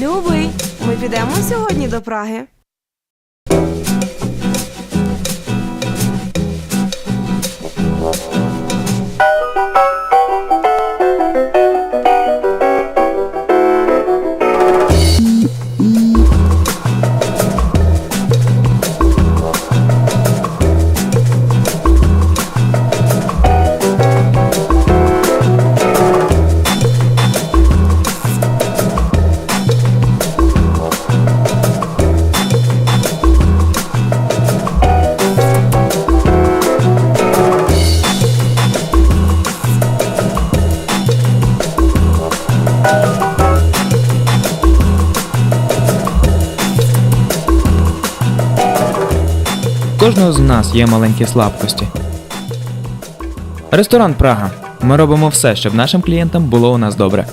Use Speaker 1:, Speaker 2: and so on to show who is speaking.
Speaker 1: Любий, ми підемо сьогодні до Праги.
Speaker 2: У Кожного з нас є маленькі слабкості. Ресторан Прага. Ми робимо все, щоб нашим клієнтам було у нас добре.